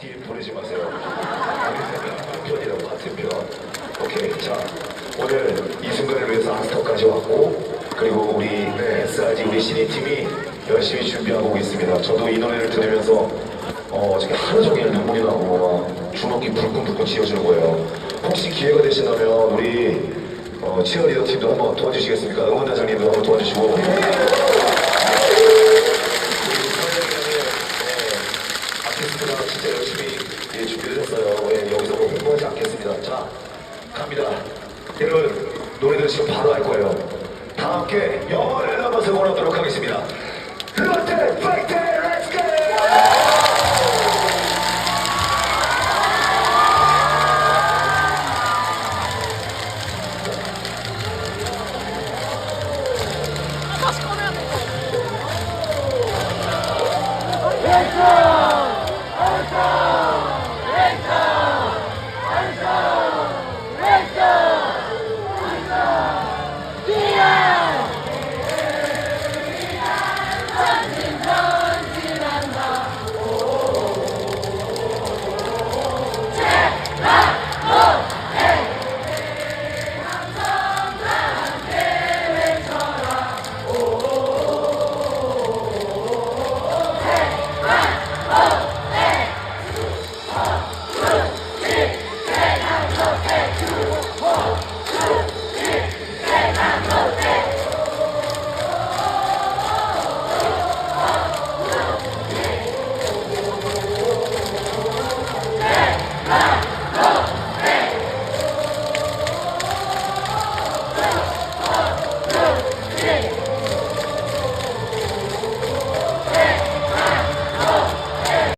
뒤에 보내지 마세요. 같은 편이라고 같은 편. 오케이. 자, 오늘 이 순간을 위해서 아스터까지 왔고, 그리고 우리 네, SRG 우리 신인 팀이 열심히 준비하고 있습니다. 저도 이 노래를 들으면서 어, 지금 하루 종일 눈물이 나고 막 주먹이 불끈불끈 지어지는 거예요. 혹시 기회가 되신다면 우리 어, 치어리더 팀도 한번 도와주시겠습니까? 응원단장님도 한번 도와주시고. 진짜 열심히 예, 준비를 했어요. 예, 여기서 뭐 홍보하지 않겠습니다. 자, 갑니다. 여러분, 노래들 지금 바로 할 거예요. 다 함께 영원을 남아서 원하도록 하겠습니다.